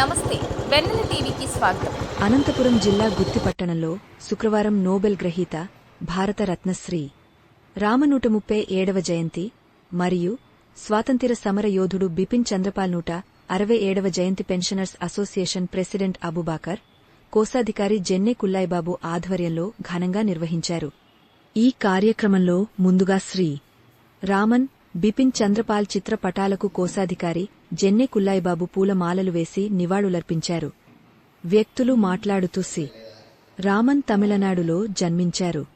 నమస్తే వెన్నెల టీవీకి స్వాగతం. అనంతపురం జిల్లా గుత్తిపట్టణంలో శుక్రవారం నోబెల్ గ్రహీత భారత రత్నశ్రీ రామనూట ముప్పై ఏడవ జయంతి మరియు స్వాతంత్ర్య సమర యోధుడు బిపిన్ చంద్రపాల్ నూట అరవై ఏడవ జయంతి పెన్షనర్స్ అసోసియేషన్ ప్రెసిడెంట్ అబుబాకర్ కోశాధికారి జెన్నె కుల్లాయిబాబు ఆధ్వర్యంలో ఘనంగా నిర్వహించారు. ఈ కార్యక్రమంలో ముందుగా శ్రీ రామన్ బిపిన్ చంద్రపాల్ చిత్రపటాలకు కోశాధికారి జెన్నె కుల్లాయిబాబు పూలమాలలు వేసి నివాళులర్పించారు. వ్యక్తులు మాట్లాడుతూ సి. రామన్ తమిళనాడులో జన్మించారు.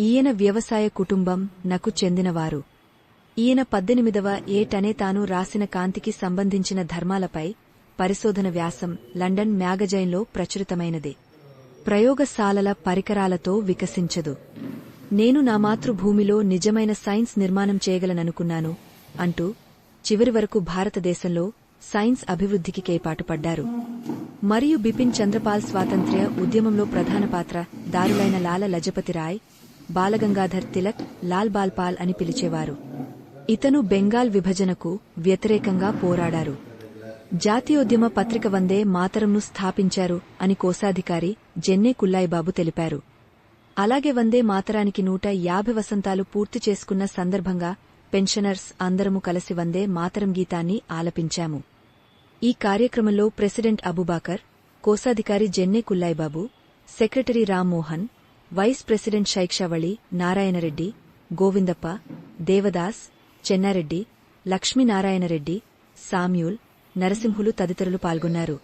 ఈయన వ్యవసాయ కుటుంబం నకు చెందినవారు. ఈయన పద్దెనిమిదవ ఏటనే తాను రాసిన కాంతికి సంబంధించిన ధర్మాలపై పరిశోధన వ్యాసం లండన్ మ్యాగజైన్లో ప్రచురితమైనది. ప్రయోగశాలల పరికరాలతో వికసించదు. నేను నా మాతృభూమిలో నిజమైన సైన్స్ నిర్మాణం చేయగలననుకున్నాను అంటూ చివరి వరకు భారతదేశంలో సైన్స్ అభివృద్ధికి కేపాటుపడ్డారు. మరియు బిపిన్ చంద్రపాల్ స్వాతంత్ర్య ఉద్యమంలో ప్రధాన పాత్ర దారులైన లాల లజపతి రాయ్ బాలగంగాధర్ తిలక్ లాల్ బాల్పాల్ అని పిలిచేవారు. ఇతను బెంగాల్ విభజనకు వ్యతిరేకంగా పోరాడారు. జాతీయోద్యమ పత్రిక వందే మాతరంను స్థాపించారు అని కోశాధికారి జెన్నే కుల్లాయిబాబు తెలిపారు. అలాగే వందే మాతరానికి నూట యాభై వసంతాలు పూర్తి చేసుకున్న సందర్భంగా పెన్షనర్స్ అందరము కలిసి వందే మాతరం గీతాన్ని ఆలపించాము. ఈ కార్యక్రమంలో ప్రెసిడెంట్ అబుబాకర్ కోశాధికారి Jenne Kullayibabu secretary Rammohan vice president Shaikshavali Narayanareddy Govindappa Devadas Chennareddy Lakshminarayanareddy Samuel Narasimhulu తదితరులు పాల్గొన్నారు.